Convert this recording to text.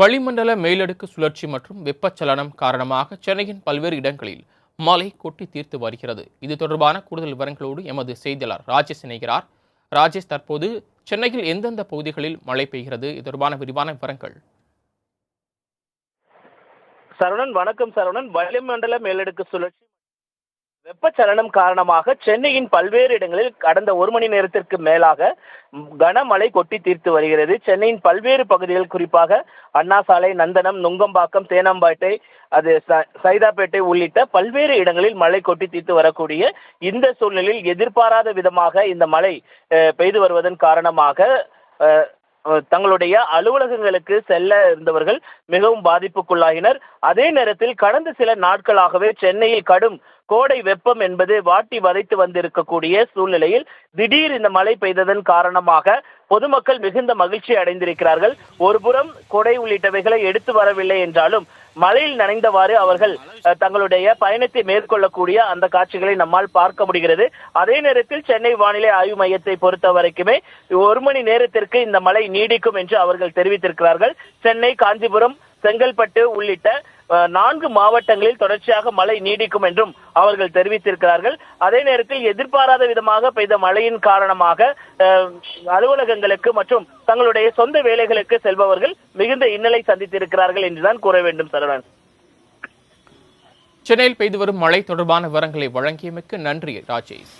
வளிமண்டல மேலடுக்கு சுழற்சி மற்றும் வெப்பச்சலனம் காரணமாக சென்னையின் பல்வேறு இடங்களில் மழை கொட்டி தீர்த்து வருகிறது. இது தொடர்பான கூடுதல் விவரங்களோடு எமது செய்தியாளர் ராஜேஷ் இணைகிறார். ராஜேஷ் தற்போது சென்னையில் எந்தெந்த பகுதிகளில் மழை பெய்கிறது? இது தொடர்பான விரிவான விவரங்கள். சரவணன் வணக்கம் சரவணன். வளிமண்டல மேலடுக்கு சுழற்சி வெப்பச்சலனம் காரணமாக சென்னையின் பல்வேறு இடங்களில் கடந்த ஒரு மணி நேரத்திற்கு மேலாக கனமழை கொட்டி தீர்த்து வருகிறது. சென்னையின் பல்வேறு பகுதிகள் குறிப்பாக அண்ணா சாலை நந்தனம் நுங்கம்பாக்கம் தேனாம்பேட்டை அது ச- சைதாப்பேட்டை உள்ளிட்ட பல்வேறு இடங்களில் மழை கொட்டி தீர்த்து வரக்கூடிய இந்த சூழ்நிலையில் எதிர்பாராத விதமாக இந்த மழை பெய்து வருவதன் காரணமாக தங்களுடைய அலுவலகங்களுக்கு செல்ல இருந்தவர்கள் மிகவும் பாதிப்புக்குள்ளாகினர். அதே நேரத்தில் கடந்த சில நாட்களாகவே சென்னையில் கடும் கோடை வெப்பம் என்பது வாட்டி வதைத்து வந்திருக்கக்கூடிய சூழ்நிலையில் திடீர் இந்த மழை பெய்ததன் காரணமாக பொதுமக்கள் மிகுந்த மகிழ்ச்சி அடைந்திருக்கிறார்கள். ஒருபுறம் கொடை உள்ளிட்டவைகளை எடுத்து வரவில்லை என்றாலும் மழையில் நனைந்தவாறு அவர்கள் அஹ், தங்களுடைய பயணத்தை மேற்கொள்ளக்கூடிய அந்த காட்சிகளை நம்மால் பார்க்க முடிகிறது. அதே நேரத்தில் சென்னை வானிலை ஆய்வு மையத்தை பொறுத்த வரைக்குமே ஒரு மணி நேரத்திற்கு இந்த மழை நீடிக்கும் என்று அவர்கள் தெரிவித்திருக்கிறார்கள். சென்னை காஞ்சிபுரம் செங்கல்பட்டு உள்ளிட்ட நான்கு மாவட்டங்களில் தொடர்ச்சியாக மழை நீடிக்கும் என்றும் அவர்கள் தெரிவித்திருக்கிறார்கள். அதே நேரத்தில் எதிர்பாராத விதமாக பெய்த மழையின் காரணமாக அலுவலகங்களுக்கு மற்றும் தங்களுடைய சொந்த வேலைகளுக்கு செல்பவர்கள் மிகுந்த இன்னலை சந்தித்திருக்கிறார்கள் என்றுதான் கூற வேண்டும் சரவணன். சென்னையில் பெய்து வரும் மழை தொடர்பான விவரங்களை வழங்கியமைக்கு நன்றி ராஜேஷ்.